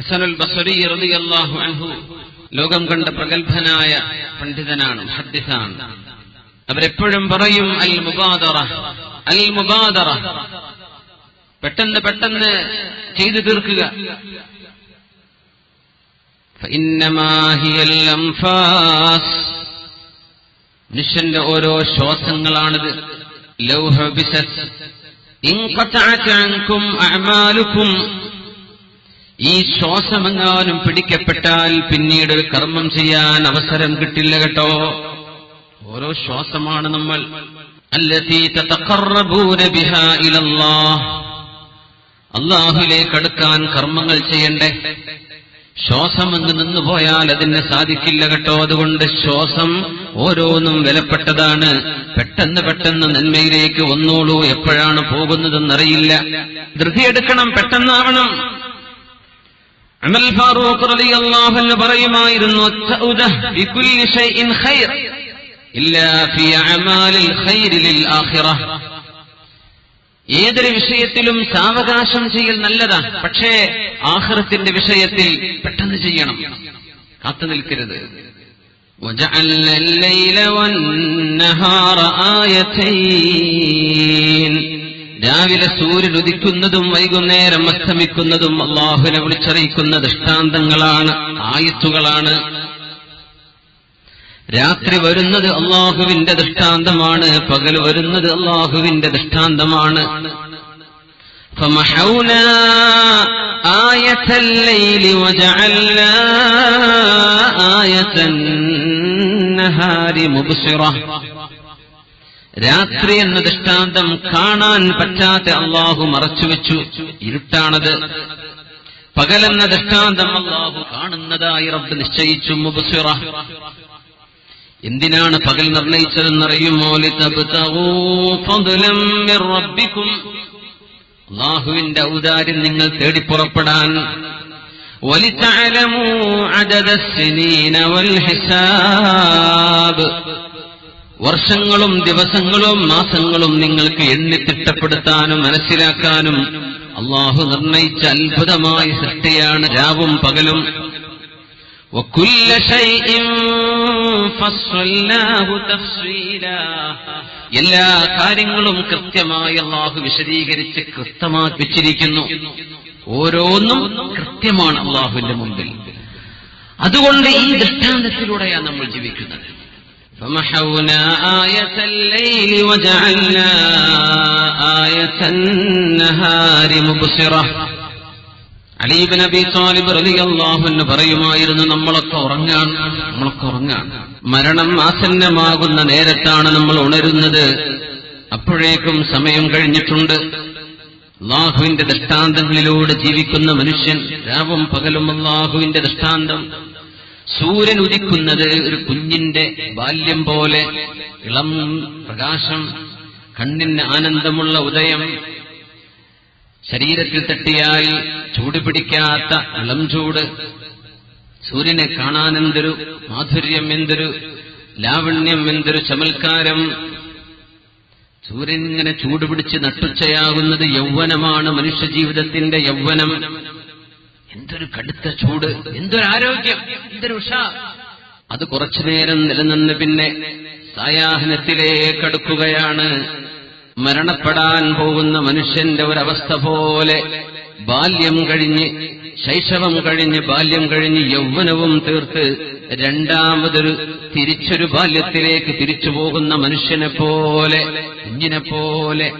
ഹസനുൽ ബസരി റളിയല്ലാഹു അൻഹു ലോകം കണ്ട പ്രഗത്ഭനായ പണ്ഡിതനാണ് ഹദ്ദിസാണ് അവരെപ്പോഴും പറയും അൽ മുബാദറ അൽ മുബാദറ പെട്ടെന്ന് പെട്ടെന്ന് ചെയ്തു തീർക്കുക. മനുഷ്യന്റെ ഓരോ ശ്വാസങ്ങളാണിത്. ലൗഹ ബിസസ്. ഈ ശ്വാസമെങ്ങാനും പിടിക്കപ്പെട്ടാൽ പിന്നീട് ഒരു കർമ്മം ചെയ്യാൻ അവസരം കിട്ടില്ല കേട്ടോ. ഓരോ ശ്വാസമാണ് നമ്മൾ. അള്ളാഹുലേക്ക് അടുക്കാൻ കർമ്മങ്ങൾ ചെയ്യണ്ടേ? ശ്വാസം അങ്ങ് നിന്നുപോയാൽ അതിന് സാധിക്കില്ല കേട്ടോ. അതുകൊണ്ട് ശ്വാസം ഓരോന്നും വിലപ്പെട്ടതാണ്. പെട്ടെന്ന് പെട്ടെന്ന് നന്മയിലേക്ക് വന്നോളൂ. എപ്പോഴാണ് പോകുന്നതെന്നറിയില്ല. ധൃതിയെടുക്കണം പെട്ടെന്നാവണം. അമൽ ഫാറൂഖ് റളിയല്ലാഹു അൻഹു പറയുമായിരുന്നു "അത്തഉദ ബികുല്ലി ഷൈഇൻ ഖൈർ ഇല്ലാ ഫി അമാലിൽ ഖൈരി ലിൽ ആഖിറഹ് ഏതൊരു വിഷയത്തിലും സാവകാശം ചെയ്യൽ നല്ലതാ പക്ഷേ ആഹ്റത്തിന്റെ വിഷയത്തിൽ പെട്ടെന്ന് ചെയ്യണം കാത്തു നിൽക്കരുത് وجعلنا الليل والنهار آيتين രാവിലെ സൂര്യൻ ഉദിക്കുന്നതും വൈകുന്നേരം അസ്തമിക്കുന്നതും അള്ളാഹുവിനെ വിളിച്ചറിയിക്കുന്ന ദൃഷ്ടാന്തങ്ങളാണ് ആയത്തുകളാണ് രാത്രി വരുന്നത് അള്ളാഹുവിന്റെ ദൃഷ്ടാന്തമാണ് പകൽ വരുന്നത് അള്ളാഹുവിന്റെ ദൃഷ്ടാന്തമാണ് فمحونا آية الليل وجعلنا آية النهار مبصرة രാത്രി എന്ന ദൃഷ്ടാന്തം കാണാൻ പറ്റാത്ത അള്ളാഹു മറച്ചുവെച്ചു ഇരുട്ടാണത്. പകലെന്ന ദൃഷ്ടാന്തം അള്ളാഹു കാണുന്നതായി റബ്ബ് നിശ്ചയിച്ചു. മുബസിറ. എന്തിനാണ് പകൽ നിർണയിച്ചതെന്നറിയുമോ? അള്ളാഹുവിന്റെ ഔദാര്യം നിങ്ങൾ തേടി പുറപ്പെടാൻ. വർഷങ്ങളും ദിവസങ്ങളും മാസങ്ങളും നിങ്ങൾക്ക് എണ്ണി തിട്ടപ്പെടുത്താനും മനസ്സിലാക്കാനും അള്ളാഹു നിർണയിച്ച അത്ഭുതമായ സൃഷ്ടിയാണ് രാവും പകലും. എല്ലാ കാര്യങ്ങളും കൃത്യമായി അള്ളാഹു വിശദീകരിച്ച് കൃത്യമാക്കി വെച്ചിരിക്കുന്നു ഓരോന്നും കൃത്യമാണ് അള്ളാഹുവിന്റെ മുമ്പിൽ. അതുകൊണ്ട് ഈ ദൃഷ്ടാന്തത്തിലൂടെയാണ് നമ്മൾ ജീവിക്കുന്നത്. فمحونا آية الليل وجعلنا آية النهار مبصرة അലീബ് നബി താലിബ് റളിയല്ലാഹു അൻഹു പറയുമായിരുന്നു നമ്മളൊക്കെ ഉറങ്ങാൻ നമ്മളൊക്കെ ഉറങ്ങാൻ മരണം ആസന്നമാകുന്ന നേരത്താണ് നമ്മൾ ഉണരുന്നത് അപ്പോഴേക്കും സമയം കഴിഞ്ഞിട്ടുണ്ട് അള്ളാഹുവിന്റെ ദൃഷ്ടാന്തങ്ങളിലൂടെ ജീവിക്കുന്ന മനുഷ്യൻ രാവും പകലും അള്ളാഹുവിന്റെ ദൃഷ്ടാന്തം സൂര്യൻ ഉദിക്കുന്നത് ഒരു കുഞ്ഞിന്റെ ബാല്യം പോലെ ഇളം പ്രകാശം കണ്ണിന് ആനന്ദമുള്ള ഉദയം ശരീരത്തിൽ തട്ടിയാൽ ചൂട് പിടിക്കാത്ത ഇളം ചൂട് സൂര്യനെ കാണാൻ എന്തൊരു മാധുര്യം എന്തൊരു ലാവണ്യം എന്തൊരു ചമൽക്കാരം. സൂര്യൻ ഇങ്ങനെ ചൂടുപിടിച്ച് നട്ടുച്ചയാകുന്നത് യൗവനമാണ് മനുഷ്യജീവിതത്തിന്റെ യൗവനം. എന്തൊരു കടുത്ത ചൂട് എന്തൊരു ആരോഗ്യം എന്തൊരു ഉഷ. അത് കുറച്ചു നേരം നിലനിന്ന് പിന്നെ സായാഹനത്തിലേക്കടുക്കുകയാണ് മരണപ്പെടാൻ പോകുന്ന മനുഷ്യന്റെ ഒരവസ്ഥ പോലെ ബാല്യം കഴിഞ്ഞ് ശൈശവം കഴിഞ്ഞ് ബാല്യം കഴിഞ്ഞ് യൗവനവും തീർത്ത് രണ്ടാമതൊരു തിരിച്ചൊരു ബാല്യത്തിലേക്ക് തിരിച്ചു പോകുന്ന മനുഷ്യനെ പോലെ കുഞ്ഞിനെ പോലെ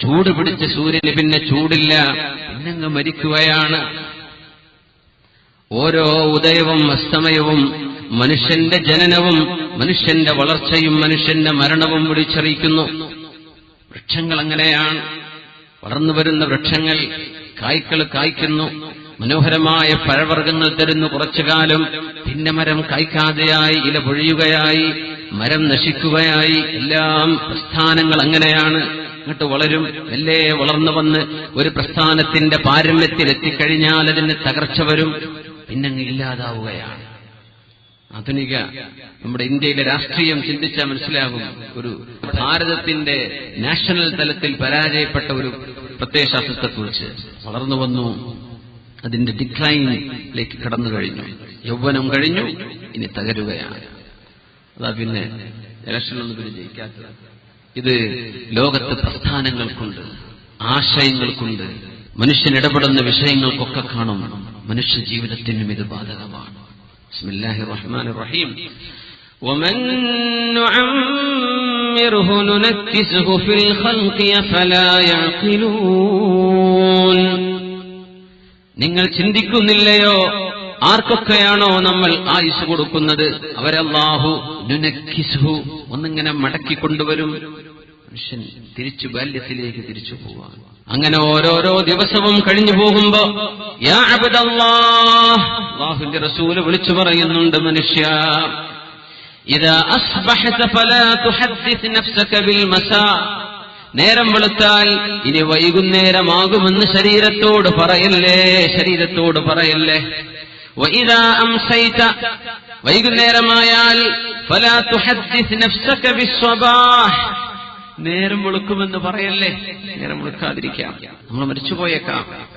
ചൂട് പിടിച്ച സൂര്യന് പിന്നെ ചൂടില്ല. പിന്നങ്ങ് മരിക്കുകയാണ്. ഓരോ ഉദയവും അസ്തമയവും മനുഷ്യന്റെ ജനനവും മനുഷ്യന്റെ വളർച്ചയും മനുഷ്യന്റെ മരണവും വിളിച്ചറിയിക്കുന്നു. വൃക്ഷങ്ങൾ അങ്ങനെയാണ്. വളർന്നു വരുന്ന വൃക്ഷങ്ങൾ കായ്ക്കൾ കായ്ക്കുന്നു. മനോഹരമായ പഴവർഗങ്ങൾ തരുന്നു കുറച്ചു കാലം പിന്നെ മരം കായ്ക്കാതെയായി ഇല പൊഴിയുകയായി മരം നശിക്കുകയായി. എല്ലാം പ്രസ്ഥാനങ്ങൾ അങ്ങനെയാണ്. ഇങ്ങോട്ട് വളരും. മെല്ലെ വളർന്നു വന്ന് ഒരു പ്രസ്ഥാനത്തിന്റെ പാരമ്യത്തിൽ എത്തിക്കഴിഞ്ഞാൽ അതിന് തകർച്ച വരും. പിന്നങ്ങ് ഇല്ലാതാവുകയാണ്. ആധുനിക നമ്മുടെ ഇന്ത്യയിലെ രാഷ്ട്രീയം ചിന്തിച്ചാൽ മനസ്സിലാകും ഒരു ഭാരതത്തിന്റെ നാഷണൽ തലത്തിൽ പരാജയപ്പെട്ട ഒരു പ്രത്യയശാസ്ത്രത്തെക്കുറിച്ച് വളർന്നു വന്നു. അതിന്റെ ഡിക്ലൈനിലേക്ക് കടന്നു കഴിഞ്ഞു. യൗവനം കഴിഞ്ഞു. ഇനി തകരുകയാണ്. അതാ പിന്നെ ഇലക്ഷനൊന്നും പിന്നെ ജയിക്കാത്തത്. ഇത് ലോകത്ത് പ്രസ്ഥാനങ്ങൾക്കുണ്ട് ആശയങ്ങൾക്കുണ്ട് മനുഷ്യൻ ഇടപെടുന്ന വിഷയങ്ങൾക്കൊക്കെ കാണും. മനുഷ്യ ജീവിതത്തിനും ഇത് ബാധകമാണ് ബിസ്മില്ലാഹിർ റഹ്മാനിർ റഹീം ومن نعمره ننكسه في الخلق فلا يعقلون നിങ്ങൾ ചിന്തിക്കുന്നില്ലയോ ആർക്കൊക്കെയാണോ നമ്മൾ ആയുസ് കൊടുക്കുന്നത് അവരല്ലാഹു നുനക്കിസുഹു ഒന്നിങ്ങനെ മടക്കി കൊണ്ടുവരും മനുഷ്യൻ തിരിച്ചു ബാല്യത്തിലേക്ക് തിരിച്ചു പോവാൻ അങ്ങനെ ഓരോരോ ദിവസവും കഴിഞ്ഞു പോകുമ്പോ അല്ലാഹുവിന്റെ റസൂൽ വിളിച്ചു പറയുന്നുണ്ട് മനുഷ്യ നേരം വെളുത്താൽ ഇനി വൈകുന്നേരമാകുമെന്ന് ശരീരത്തോട് പറയല്ലേ ശരീരത്തോട് പറയല്ലേ? വൈകുന്നേരമായാൽ നേരം വെളുക്കുമെന്ന് പറയല്ലേ? നേരം വെളുക്കാതിരിക്കാം. നമ്മൾ മരിച്ചുപോയേക്കാം.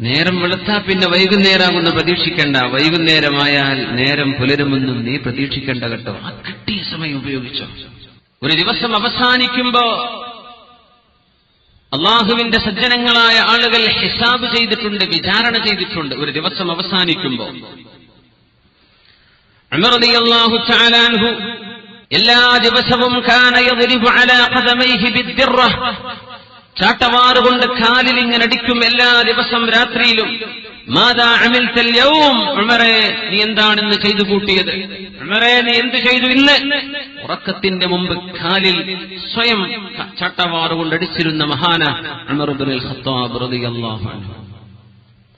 നേരം വെളുത്താ പിന്നെ വൈകുന്നേരമാകുമെന്ന് പ്രതീക്ഷിക്കേണ്ട. വൈകുന്നേരമായാൽ നേരം പുലരുമെന്നും നീ പ്രതീക്ഷിക്കേണ്ട കേട്ടോ. ആ കിട്ടിയ സമയം ഉപയോഗിച്ചോ. ഒരു ദിവസം അവസാനിക്കുമ്പോ അള്ളാഹുവിന്റെ സജ്ജനങ്ങളായ ആളുകൾ ഹിസാബ് ചെയ്തിട്ടുണ്ട് വിചാരണ ചെയ്തിട്ടുണ്ട്. ഒരു ദിവസം അവസാനിക്കുമ്പോ. അമർ റളിയല്ലാഹു തആല അൻഹു എല്ലാ ദിവസവും കാന യദ്രിബു അലാ ഖദമൈഹി ബിദ്ദിറ ചാട്ടവാറ് കൊണ്ട് കാലിൽ ഇങ്ങനെ അടിക്കും എല്ലാ ദിവസം രാത്രിയിലും. മാതാ അമിൽ യൗം ഉമറേ നീ എന്താണ് ഇന്ന് ചെയ്തു കൂട്ടിയത്? നീ എന്ത് ചെയ്തു ഇന്ന്? ഉറക്കത്തിന്റെ മുമ്പ് കാലിൽ സ്വയം ചാട്ടവാറ് കൊണ്ട് അടിച്ചിരുന്ന മഹാന ഇബ്നുൽ ഖത്താബ് റളിയല്ലാഹു അൻഹു.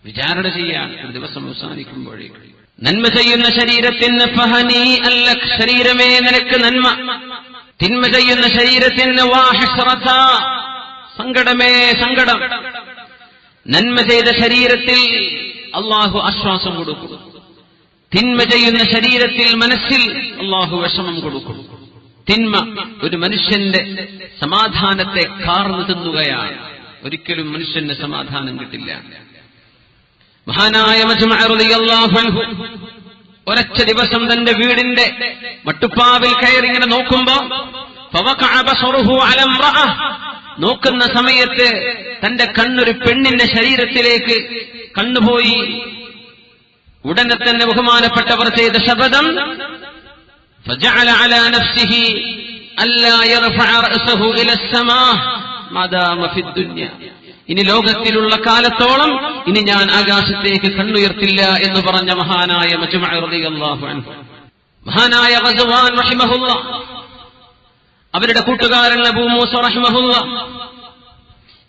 വിചാരണ ചെയ്യാൻ ഒരു ദിവസം അവസാനിക്കുമ്പോഴേക്കും. നന്മ ചെയ്യുന്ന ശരീരത്തിന് ഫഹനി അല്ല ശരീരമേ നിനക്ക് നന്മ. തിന്മ ചെയ്യുന്ന ശരീരത്തിന് വാഹസ്രത സങ്കടമേ സങ്കടം. നന്മ ചെയ്ത ശരീരത്തിൽ അള്ളാഹു ആശ്വാസം കൊടുക്കും. തിന്മ ചെയ്യുന്ന ശരീരത്തിൽ മനസ്സിൽ അള്ളാഹു വിഷമം കൊടുക്കും. തിന്മ ഒരു മനുഷ്യന്റെ സമാധാനത്തെ കാർന്നു തിന്നുകയാണ്. ഒരിക്കലും മനുഷ്യന് സമാധാനം കിട്ടില്ല. മഹാനായ ഒരച്ച ദിവസം തന്റെ വീടിന്റെ മട്ടുപ്പാവിൽ കയറി ഇങ്ങനെ നോക്കുമ്പോ നോക്കുന്ന സമയത്ത് തന്റെ കണ്ണൊരു പെണ്ണിന്റെ ശരീരത്തിലേക്ക് കണ്ണുപോയി. ഉടനെ തന്നെ ബഹുമാനപ്പെട്ടവർ ചെയ്ത ശബദം അല്ലാ ഇനി ലോകത്തിലുള്ള കാലത്തോളം ഇനി ഞാൻ ആകാശത്തേക്ക് കണ്ണുയർത്തില്ല എന്ന് പറഞ്ഞ മഹാനായ മഹാനായ അവരുടെ കൂട്ടുകാരൻ അബൂ മൂസ റഹിമഹുല്ല.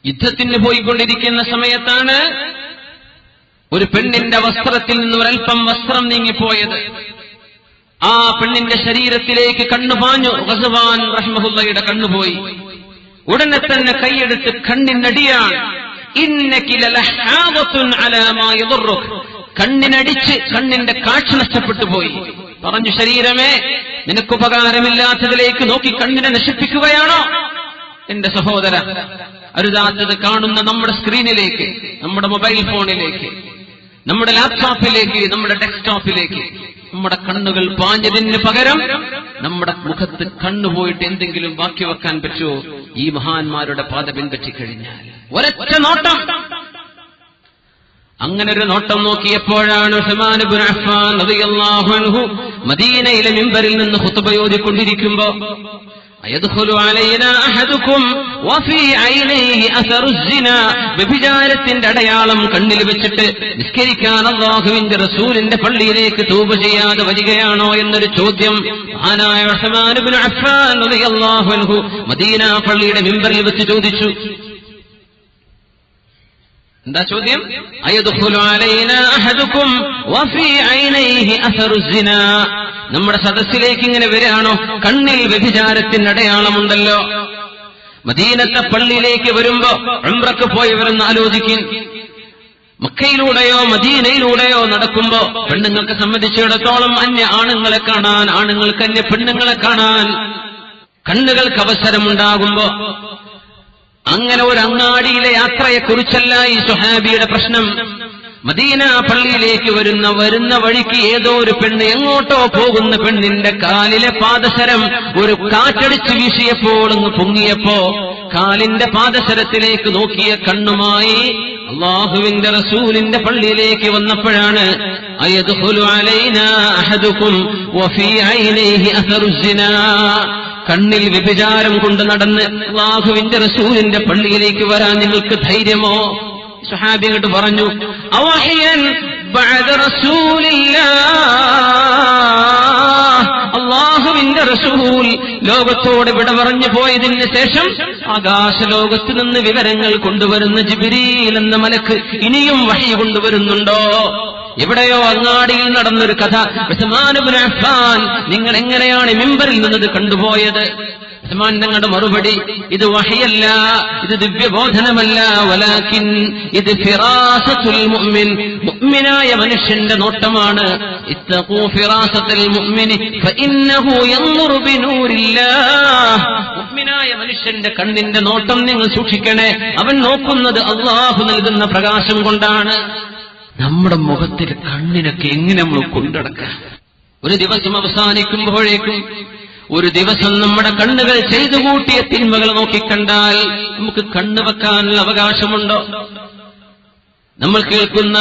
യുദ്ധത്തിന് പോയിക്കൊണ്ടിരിക്കുന്ന സമയത്താണ് ഒരു പെണ്ണിന്റെ വസ്ത്രത്തിൽ നിന്ന് ഒരൽപ്പം വസ്ത്രം നീങ്ങിപ്പോയത്. ആ പെണ്ണിന്റെ ശരീരത്തിലേക്ക് കണ്ണുപാഞ്ഞു ഗസവാൻ റഹിമഹുല്ലയുടെ കണ്ണുപോയി. ഉടനെ തന്നെ കൈയെടുത്ത് കണ്ണിനടിയാണ്. കണ്ണിനടിച്ച് കണ്ണിന്റെ കാഴ്ച നഷ്ടപ്പെട്ടു പോയി. പറഞ്ഞു ശരീരമേ നിനക്ക് ഉപകാരമില്ലാത്തതിലേക്ക് നോക്കി കണ്ണിനെ നശിപ്പിക്കുകയാണോ? എന്റെ സഹോദര അരുതാത്തത് കാണുന്ന നമ്മുടെ സ്ക്രീനിലേക്ക് നമ്മുടെ മൊബൈൽ ഫോണിലേക്ക് നമ്മുടെ ലാപ്ടോപ്പിലേക്ക് നമ്മുടെ ഡെസ്ക്ടോപ്പിലേക്ക് നമ്മുടെ കണ്ണുകൾ പാഞ്ഞതിന് പകരം നമ്മുടെ മുഖത്ത് കണ്ണുപോയിട്ട് എന്തെങ്കിലും ബാക്കി വെക്കാൻ പറ്റുമോ? ഈ മഹാന്മാരുടെ പാത പിൻപറ്റിക്കഴിഞ്ഞാൽ ഒരൊറ്റ നോട്ടം. അങ്ങനെ ഒരു നോട്ടം നോക്കിയപ്പോഴാണ് മദീനയിലെ മിമ്പറിൽ നിന്ന് ഖുത്ബ വ്യഭിചാരത്തിന്റെ അടയാളം കണ്ണിൽ വെച്ചിട്ട് നിസ്കരിക്കാൻ അള്ളാഹുവിന്റെ റസൂലിന്റെ പള്ളിയിലേക്ക് തൂപ ചെയ്യാതെ വരികയാണോ എന്നൊരു ചോദ്യം ആനായ അൻഹു മദീന പള്ളിയുടെ മിമ്പറിൽ വെച്ച് ചോദിച്ചു. എന്താ ചോദ്യം? അയദ്ഖുലു അലൈനാ അഹദുക്കും വഫീ ഐനൈഹി അസറു സിന നമ്മുടെ സദസ്സിലേക്ക് ഇങ്ങനെ വരികയാണോ? കണ്ണിൽ വ്യഭിചാരത്തിന്റെ അടയാളമുണ്ടല്ലോ. മദീനത്തെ പള്ളിയിലേക്ക് വരുമ്പോ ഉംറക്ക് പോയവരെന്ന് ആലോചിക്കും മക്കയിലൂടെയോ മദീനയിലൂടെയോ നടക്കുമ്പോ പെണ്ണുങ്ങൾക്ക് സംബന്ധിച്ചിടത്തോളം അന്യ ആണുങ്ങളെ കാണാൻ ആണുങ്ങൾക്ക് അന്യ പെണ്ണുങ്ങളെ കാണാൻ കണ്ണുകൾക്ക് അവസരമുണ്ടാകുമ്പോ അങ്ങനെ ഒരു അങ്ങാടിയിലെ യാത്രയെക്കുറിച്ചല്ല ഈ സുഹാബിയുടെ പ്രശ്നം. മദീന പള്ളിയിലേക്ക് വരുന്ന വരുന്ന വഴിക്ക് ഏതോ ഒരു പെണ്ണ് എങ്ങോട്ടോ പോകുന്ന പെണ്ണിന്റെ കാലിലെ പാദശരം ഒരു കാറ്റടിച്ച് വീശിയപ്പോൾ അങ്ങ് പൊങ്ങിയപ്പോ കാലിന്റെ പാദശരത്തിലേക്ക് നോക്കിയ കണ്ണുമായി അള്ളാഹുവിന്റെ റസൂലിന്റെ പള്ളിയിലേക്ക് വന്നപ്പോഴാണ് കണ്ണിൽ വ്യഭിചാരം കൊണ്ട് നടന്ന് അള്ളാഹുവിന്റെ റസൂലിന്റെ പള്ളിയിലേക്ക് വരാൻ നിങ്ങൾക്ക് ധൈര്യമോ? സുഹാബി പറഞ്ഞു അള്ളാഹുവിന്റെ റസൂൽ ലോകത്തോട് വിട പറഞ്ഞു പോയതിന് ശേഷം ആകാശലോകത്ത് നിന്ന് വിവരങ്ങൾ കൊണ്ടുവരുന്ന ജിബിരിൽ എന്ന മലക്ക് ഇനിയും വഴി കൊണ്ടുവരുന്നുണ്ടോ? എവിടെയോ അങ്ങാടിയിൽ നടന്നൊരു കഥ. ഉസ്മാനുബ്നു അഫ്ഫാൻ നിങ്ങൾ എങ്ങനെയാണ് മിമ്പറിൽ നിന്നത് കണ്ടുപോയത്? ഉസ്മാൻ തങ്ങളുടെ മറുപടി ഇത് വഹിയല്ല ഇത് ദിവ്യബോധനമല്ല വലാക്കിൻ ഇത് ഫിറാസത്തുൽ മുഅ്മിൻ മുഅ്മിനായ മനുഷ്യന്റെ നോട്ടമാണ്. ഇത്തഖൂ ഫിറാസത്തുൽ മുഅ്മിനി ഫഇന്നഹു യൻദുറു ബിനൂരില്ലാഹ്. മുഅ്മിനായ മനുഷ്യന്റെ കണ്ണിന്റെ നോട്ടം നിങ്ങൾ സൂക്ഷിക്കണേ അവൻ നോക്കുന്നത് അള്ളാഹു നൽകുന്ന പ്രകാശം കൊണ്ടാണ്. നമ്മുടെ മുഖത്തിൽ കണ്ണിനൊക്കെ എങ്ങനെ നമ്മൾ കൊണ്ടടക്കാം ഒരു ദിവസം അവസാനിക്കുമ്പോഴേക്കും ഒരു ദിവസം നമ്മുടെ കണ്ണുകൾ ചെയ്തു കൂട്ടിയ തിന്മകൾ നോക്കിക്കണ്ടാൽ നമുക്ക് കണ്ണു വെക്കാനുള്ള അവകാശമുണ്ടോ? നമ്മൾ കേൾക്കുന്ന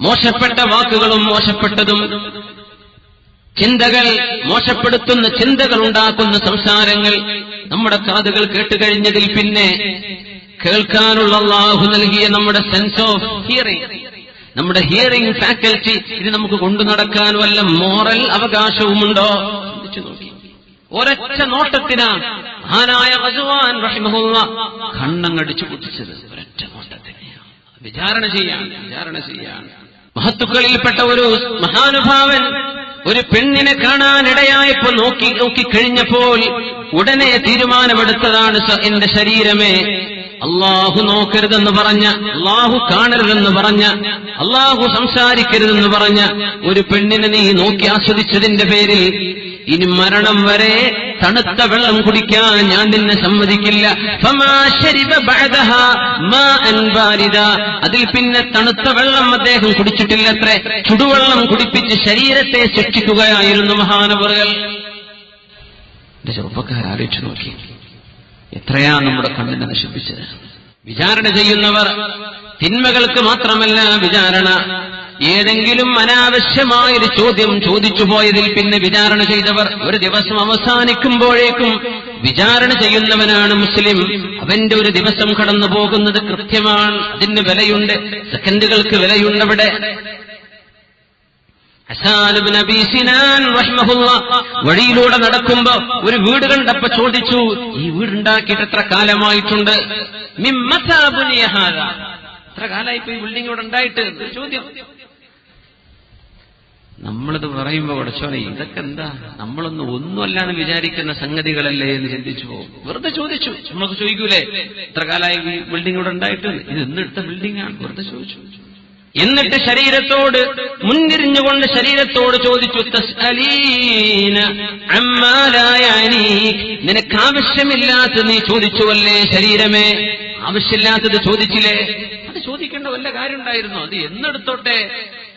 മോശപ്പെട്ട വാക്കുകളും മോശപ്പെട്ടതും ചിന്തകൾ മോശപ്പെടുത്തുന്ന ചിന്തകൾ ഉണ്ടാക്കുന്ന സംസാരങ്ങൾ നമ്മുടെ കാതുകൾ കേട്ടുകഴിഞ്ഞതിൽ പിന്നെ കേൾക്കാനുള്ള അള്ളാഹു നൽകിയ നമ്മുടെ സെൻസ് ഓഫ് ഹിയറിംഗ് നമ്മുടെ ഹിയറിംഗ് ഫാക്കൽറ്റി ഇത് നമുക്ക് കൊണ്ടു നടക്കാൻ വല്ല മോറൽ അവകാശവുമുണ്ടോ? ചിന്തിച്ചു നോക്കി. ഒരൊറ്റ നോട്ടത്തിനാണ് മഹാനായ അസുവാൻ റഹിമഹുള്ള കണ്ണങ്ങടിച്ചു പൊട്ടിച്ചത്. ഒരൊറ്റ നോട്ടത്തിന് വിചാരണ ചെയ്യാൻ വിചാരണ ചെയ്യാൻ. മഹത്തുക്കളിൽപ്പെട്ട ഒരു മഹാനുഭാവൻ ഒരു പെണ്ണിനെ കാണാനിടയായപ്പോ നോക്കി നോക്കിക്കഴിഞ്ഞപ്പോൾ ഉടനെ തീരുമാനമെടുത്തതാണ് എന്റെ ശരീരമേ. അള്ളാഹു നോക്കരുതെന്ന് പറഞ്ഞ അള്ളാഹു കാണരുതെന്ന് പറഞ്ഞ അള്ളാഹു സംസാരിക്കരുതെന്ന് പറഞ്ഞ ഒരു പെണ്ണിനെ നീ നോക്കി ആസ്വദിച്ചതിന്റെ പേരിൽ ഇനി മരണം വരെ തണുത്ത വെള്ളം കുടിക്കാൻ ഞാൻ നിന്നെ സമ്മതിക്കില്ല. അതിൽ പിന്നെ തണുത്ത വെള്ളം അദ്ദേഹം കുടിച്ചിട്ടില്ലത്രേ. ചുടുവെള്ളം കുടിപ്പിച്ച് ശരീരത്തെ ശിക്ഷിക്കുകയായിരുന്നു മഹാനവറുകൾ. ചെറുപ്പക്കാരാലോചിച്ചു നോക്കി. എത്രയാ നമ്മുടെ കണ്ണിനെ നശിപ്പിച്ചത്? വിചാരണ ചെയ്യുന്നവർ തിന്മകൾക്ക് മാത്രമല്ല വിചാരണ. ഏതെങ്കിലും അനാവശ്യമായൊരു ചോദ്യം ചോദിച്ചു പോയതിൽ പിന്നെ വിചാരണ ചെയ്തവർ ഒരു ദിവസം അവസാനിക്കുമ്പോഴേക്കും വിചാരണ ചെയ്യുന്നവനാണ് മുസ്ലിം. അവന്റെ ഒരു ദിവസം കടന്നു പോകുന്നത് കൃത്യമാണ്. അതിന് വിലയുണ്ട്. സെക്കൻഡുകൾക്ക് വിലയുണ്ട് അവിടെ ഹസാൻ ഇബ്നു അബീ സിനാൻ റഹിമഹുള്ള വഴിയിലൂടെ നടക്കുമ്പോ ഒരു വീട് കണ്ടപ്പോ ചോദിച്ചു ഈ വീടുണ്ടാക്കിയിട്ട് എത്ര കാലമായിട്ടുണ്ട്? എത്ര കാലമായി പോയി ബിൽഡിംഗ് ഇവിടെ ഉണ്ടായിട്ട്? ചോദ്യം. നമ്മളിത് പറയുമ്പോ ഉടച്ചോനെ ഇതൊക്കെ എന്താ? നമ്മളൊന്നും ഒന്നുമല്ലാന്ന് വിചാരിക്കുന്ന സംഗതികളല്ലേ എന്ന് ചിന്തിച്ചു പോകും. വെറുതെ ചോദിച്ചു. നമ്മൾക്ക് ചോദിക്കൂലേ? എത്ര കാലമായി ബിൽഡിംഗ് ഇവിടെ ഉണ്ടായിട്ട്? ഇത് എന്നെടുത്ത ബിൽഡിംഗ് ആണ്. വെറുതെ ചോദിച്ചു. എന്നിട്ട് ശരീരത്തോട് മുൻതിരിഞ്ഞുകൊണ്ട് ശരീരത്തോട് ചോദിച്ചു. നിനക്ക് ആവശ്യമില്ലാത്ത നീ ചോദിച്ചുവല്ലേ ശരീരമേ? ആവശ്യമില്ലാത്തത് ചോദിച്ചില്ലേ? അത് ചോദിക്കേണ്ട വല്ല കാര്യമുണ്ടായിരുന്നു? അത് എന്നെടുത്തോട്ടെ.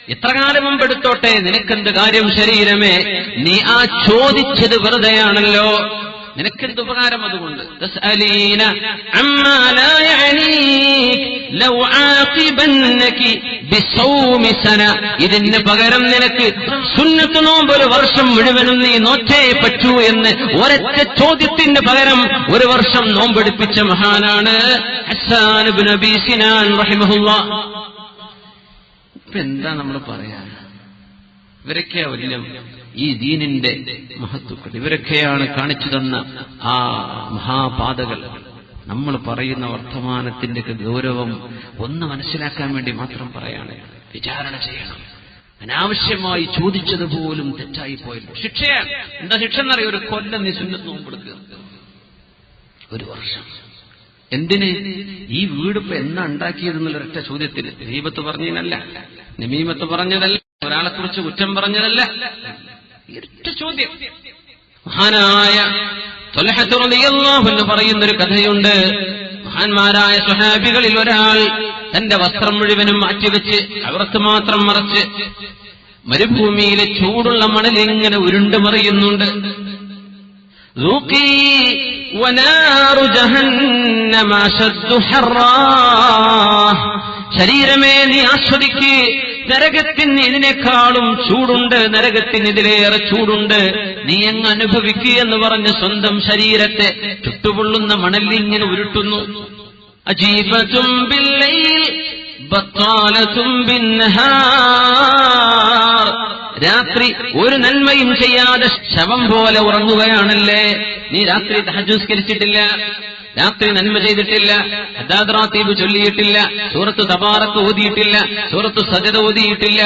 എത്ര കാലം മുമ്പ് എടുത്തോട്ടെ? നിനക്കെന്ത് കാര്യം ശരീരമേ? നീ ആ ചോദിച്ചത് വെറുതെയാണല്ലോ. നിനക്കെന്ത് ഉപകാരം അതുകൊണ്ട്? ഇതിന് പകരം നിനക്ക് സുന്നത്ത് നോമ്പ് ഒരു വർഷം മുഴുവനും നീ നോറ്റേ പറ്റൂ എന്ന് ഒരൊറ്റ ചോദ്യത്തിന് പകരം ഒരു വർഷം നോമ്പെടുപ്പിച്ച മഹാനാണ് എന്താ നമ്മൾ പറയാൻ? ഇവരൊക്കെയാ വലിയ ഈ ദീനിന്റെ മഹത്വക്കൾ. ഇവരൊക്കെയാണ് കാണിച്ചു തന്ന ആ മഹാപാതകൾ. നമ്മൾ പറയുന്ന വർത്തമാനത്തിന്റെ ഒക്കെ ഗൗരവം ഒന്ന് മനസ്സിലാക്കാൻ വേണ്ടി മാത്രം പറയാണ്. വിചാരണ ചെയ്യണം. അനാവശ്യമായി ചോദിച്ചത് പോലും തെറ്റായി പോയല്ലോ ശിക്ഷയാണ് എന്താ ശിക്ഷ എന്നറിയ? ഒരു കൊല്ലം നീ സുന്നത്ത് നോമ്പെടുക്കുക ഒരു വർഷം. എന്തിന്? ഈ വീടിപ്പോ എന്നാ ഉണ്ടാക്കിയതെന്നുള്ള ഒരൊറ്റ ചോദ്യത്തിന്. ദീപത്ത് പറഞ്ഞതിനല്ല നമീമത്ത് പറഞ്ഞതല്ല. ഒരാളെ കുറിച്ച് കുറ്റം പറഞ്ഞതല്ല. ഒറ്റ ചോദ്യം. മഹാനായ എന്ന് പറയുന്ന ഒരു കഥയുണ്ട്. മഹാന്മാരായ സ്വഹാബികളിൽ ഒരാൾ തന്റെ വസ്ത്രം മുഴുവനും മാറ്റിവെച്ച് അവർക്ക് മാത്രം മറച്ച് മരുഭൂമിയിലെ ചൂടുള്ള മണൽ എങ്ങനെ ഉരുണ്ട് മറിയുന്നുണ്ട്. ശരീരമേ നീ ആസ്വദിക്ക്. നരകത്തിന് ഇതിനേക്കാളും ചൂടുണ്ട് നരകത്തിന് ഇതിലേറെ ചൂടുണ്ട്. നീ എങ്ങ് അനുഭവിക്കുക എന്ന് പറഞ്ഞ് സ്വന്തം ശരീരത്തെ ചുട്ടുപൊള്ളുന്ന ഉരുട്ടുന്നു അജീബത്തും ബില്ലയിൽ ബത്താലത്തും ബിന്നഹാർ രാത്രി ഒരു നന്മയും ചെയ്യാതെ ശവം പോലെ ഉറങ്ങുകയാണല്ലേ? നീ രാത്രി തഹജുസ്കരിച്ചിട്ടില്ല. രാത്രി നന്മ ചെയ്തിട്ടില്ല ഹദാദ്രാത്തീബ് ചൊല്ലിയിട്ടില്ല സൂറത്ത് തബാറക്ക് ഓതിയിട്ടില്ല സൂറത്ത് സജത ഓതിയിട്ടില്ല.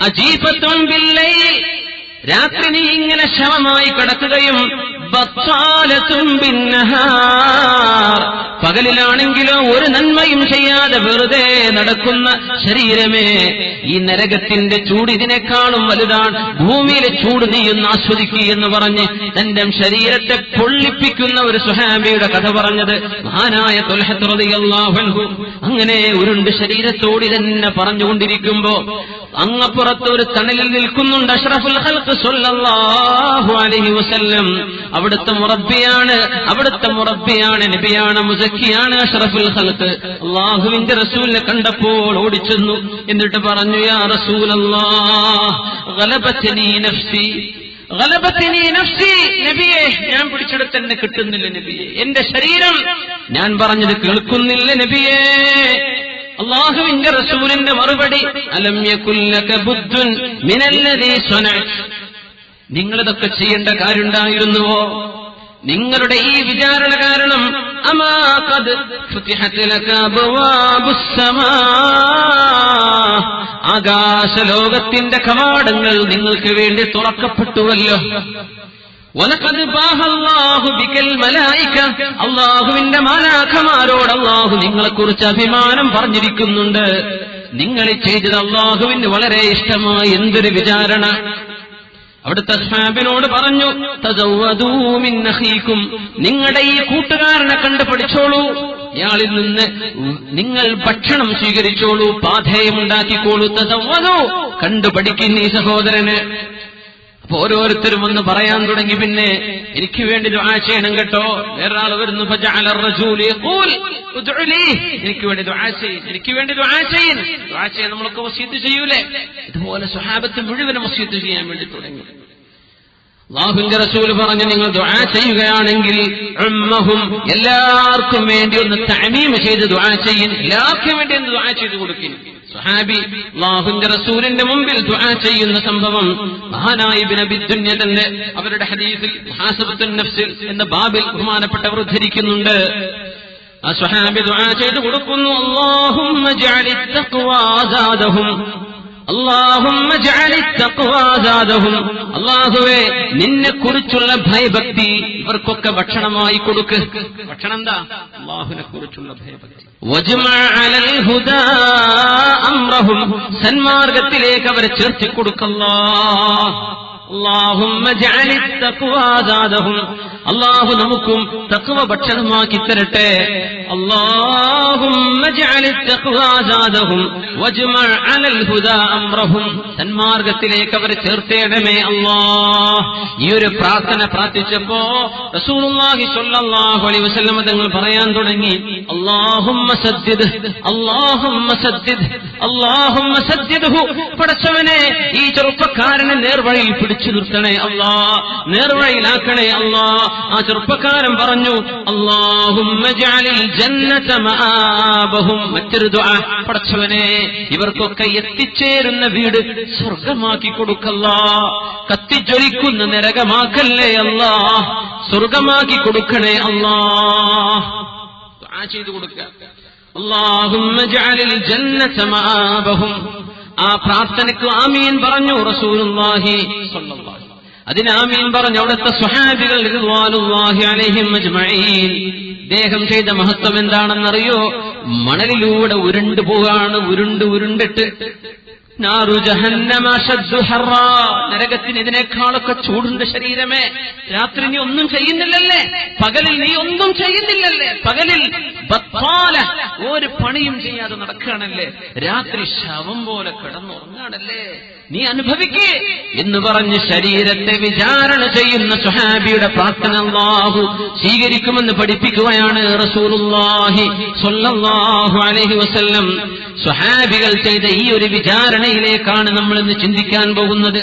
അജീപത്വം രാത്രി നീ ഇങ്ങനെ ശവമായി കിടക്കുകയും പകലിലാണെങ്കിലോ ഒരു നന്മയും ചെയ്യാതെ വെറുതെ നടക്കുന്ന ശരീരമേ ഈ നരകത്തിന്റെ ചൂട് ഇതിനേക്കാളും വലുതാണ്. ഭൂമിയിലെ ചൂട് നീയൊന്ന് ആസ്വദിക്കുക എന്ന് പറഞ്ഞ് തന്റെ ശരീരത്തെ പൊള്ളിപ്പിക്കുന്ന ഒരു സുഹാബിയുടെ കഥ പറഞ്ഞത് മഹാനായ തൊലഹത്തുറതിയല്ലാഹു അങ്ങനെ ഉരുണ്ട് ശരീരത്തോട് തന്നെ പറഞ്ഞുകൊണ്ടിരിക്കുമ്പോ അങ്ങപ്പുറത്ത് ഒരു തണലിൽ നിൽക്കുന്നുണ്ട് അഷ്റഫുൽ ഹൽക്ക് സ്വല്ലല്ലാഹു അലഹി വസല്ലം. അവിടുത്തെ മുറബിയാണ് അവിടുത്തെ മുറബിയാണ് നബിയാണ് മുസക്കിയാണ് അഷ്റഫുൽ ഹൽക്ക് അള്ളാഹുവിന്റെ റസൂലിനെ കണ്ടപ്പോൾ ഓടിച്ചെന്നു. എന്നിട്ട് പറഞ്ഞു യാ റസൂൽ നഫ്സി നഫ്സി നബിയെ ഞാൻ പിടിച്ചെടുത്ത് എന്നെ കിട്ടുന്നില്ല നബിയെ. എന്റെ ശരീരം ഞാൻ പറഞ്ഞത് കേൾക്കുന്നില്ല നബിയെ. അള്ളാഹുവിന്റെ റസൂലിന്റെ മറുപടി നിങ്ങളിതൊക്കെ ചെയ്യേണ്ട കാര്യമുണ്ടായിരുന്നുവോ? നിങ്ങളുടെ ഈ വിചാരണ കാരണം ആകാശലോകത്തിന്റെ കവാടങ്ങൾ നിങ്ങൾക്ക് വേണ്ടി തുറക്കപ്പെട്ടുവല്ലോ. അള്ളാഹുവിന്റെ മാലാഖമാരോട് അള്ളാഹു നിങ്ങളെ കുറിച്ച് അഭിമാനം പറഞ്ഞിരിക്കുന്നുണ്ട്. നിങ്ങൾ ചെയ്തത് അള്ളാഹുവിന് വളരെ ഇഷ്ടമായി എന്തൊരു വിചാരണ. അവിടുത്തെ സ്വാബിനോട് പറഞ്ഞു അഖീക്കും. നിങ്ങളുടെ ഈ കൂട്ടുകാരനെ കണ്ടു പഠിച്ചോളൂ. ഇയാളിൽ നിന്ന് നിങ്ങൾ ഭക്ഷണം സ്വീകരിച്ചോളൂ പാധേയമുണ്ടാക്കിക്കോളൂ തസവ്വദൂ കണ്ടു പഠിക്കുന്ന ഈ സഹോദരന്. അപ്പൊ ഓരോരുത്തരും ഒന്ന് പറയാൻ തുടങ്ങി പിന്നെ എനിക്ക് വേണ്ടി ദുആ ചെയ്യണം കേട്ടോ. വേറൊരാൾ വരുന്നു എനിക്ക് വേണ്ടി ദുആ ചെയ്യും എനിക്ക് വേണ്ടി ദുആ ചെയ്യും. ദുആ ചെയ്യാൻ നമ്മളൊക്കെ മസ്ജിദ് ചെയ്യൂലേ? ഇതുപോലെ സ്വഹാബത്ത് മുഴുവനും മസ്ജിദ് ചെയ്യാൻ വേണ്ടി തുടങ്ങി. അള്ളാഹുവിന്റെ റസൂൽ പറഞ്ഞു നിങ്ങൾ ദുആ ചെയ്യുകയാണെങ്കിൽ ഉമ്മഹും എല്ലാവർക്കും വേണ്ടി ഒന്ന് തഅമീം ചെയ്ത് ദുആ ചെയ്യൻ എല്ലാവർക്കും വേണ്ടി ഒന്ന് ദുആ ചെയ്ത് കൊടുക്കും. സുഹാബി അള്ളാഹുവിന്റെ റസൂലിന്റെ മുമ്പിൽ ദുആ ചെയ്യുന്ന സംഭവം മഹാനായി ഇബ്നു അബി ദുന്യ തന്നെ അവരുടെ ഹദീസിൽ ഹാസബത്തുൻ നഫ്സിൽ എന്ന ബാബിൽ ബഹുമാനപ്പെട്ടവർ ഉദ്ധരിക്കുന്നുണ്ട്. ആ സ്വഹാബി ദുആ ചെയ്ത് കൊടുക്കുന്നു. അല്ലാഹുമ്മ അള്ളാഹുവേ നിന്നെ കുറിച്ചുള്ള ഭയഭക്തി ഇവർക്കൊക്കെ ഭക്ഷണമായി കൊടുക്ക്. ഭക്ഷണം എന്താ അള്ളാഹുവിനെ കുറിച്ചുള്ള ഭയഭക്തി സന്മാർഗത്തിലേക്ക് അവരെ ചേർത്തി അള്ളാഹു നമുക്കും തക്കുവ ഭക്ഷണമാക്കി തരട്ടെ. അള്ളാഹും സന്മാർഗത്തിലേക്ക് അവർ ചേർത്തേടമേ അള്ളാ ഈ ഒരു പ്രാർത്ഥന പ്രാർത്ഥിച്ചപ്പോ റസൂലുള്ളാഹി സ്വല്ലല്ലാഹു അലൈഹി വസല്ലം തങ്ങൾ പറയാൻ തുടങ്ങി. അള്ളാഹും സദ്യദ് അള്ളാഹുമ്മ പടച്ചവനെ ഈ ചെറുപ്പക്കാരനെ നേർവഴിയിൽ പിടിച്ചു നിർത്തണേ അല്ലാ നേർവഴിയിലാക്കണേ അല്ലാ. ആ ചെറുപ്പക്കാരൻ പറഞ്ഞു അള്ളാഹും മറ്റൊരു പടച്ചവനെ ഇവർക്കൊക്കെ എത്തിച്ചേരുന്ന വീട് സ്വർഗമാക്കി കൊടുക്കല്ല. കത്തിജ്വലിക്കുന്ന നരകമാക്കല്ലേ അല്ലാ. സ്വർഗമാക്കി കൊടുക്കണേ ദുആ ചെയ്തു കൊടുക്കുക. അള്ളാഹും ആ പ്രാർത്ഥനയ്ക്ക് ആമീൻ പറഞ്ഞു റസൂലുള്ളാഹി അതിന് ആമീൻ പറഞ്ഞു അവിടുത്തെ സ്വഹാബികൾ ദേഹം ചെയ്ത മഹത്വം എന്താണെന്നറിയോ? മണലിലൂടെ ഉരുണ്ടു പോവാണ് ഉരുണ്ട് ഉരുണ്ടിട്ട് നാറു ജഹന്നമ അശദ്ദു ഹർറാ. നരകത്തിന് ഇതിനേക്കാളൊക്കെ ചൂടുണ്ട് ശരീരമേ. രാത്രി നീ ഒന്നും ചെയ്യുന്നില്ലല്ലേ? പകലിൽ നീ ഒന്നും ചെയ്യുന്നില്ലല്ലേ? പകലിൽ ഒരു പണിയും ചെയ്യാതെ നടക്കുകയാണല്ലേ? രാത്രി ശവം പോലെ കിടന്നുറങ്ങാണല്ലേ നീ അനുഭവിക്കേ എന്ന് പറഞ്ഞ് ശരീരത്തെ വിചാരണ ചെയ്യുന്ന സുഹാബിയുടെ പ്രാർത്ഥന അല്ലാഹു സ്വീകരിക്കുമെന്ന് പഠിപ്പിക്കുകയാണ് റസൂലുള്ളാഹി സ്വല്ലല്ലാഹു അലൈഹി വസല്ലം. സുഹാബികൾ ചെയ്ത ഈ ഒരു വിചാരണയിലേക്കാണ് നമ്മൾ ഇന്ന് ചിന്തിക്കാൻ പോകുന്നത്.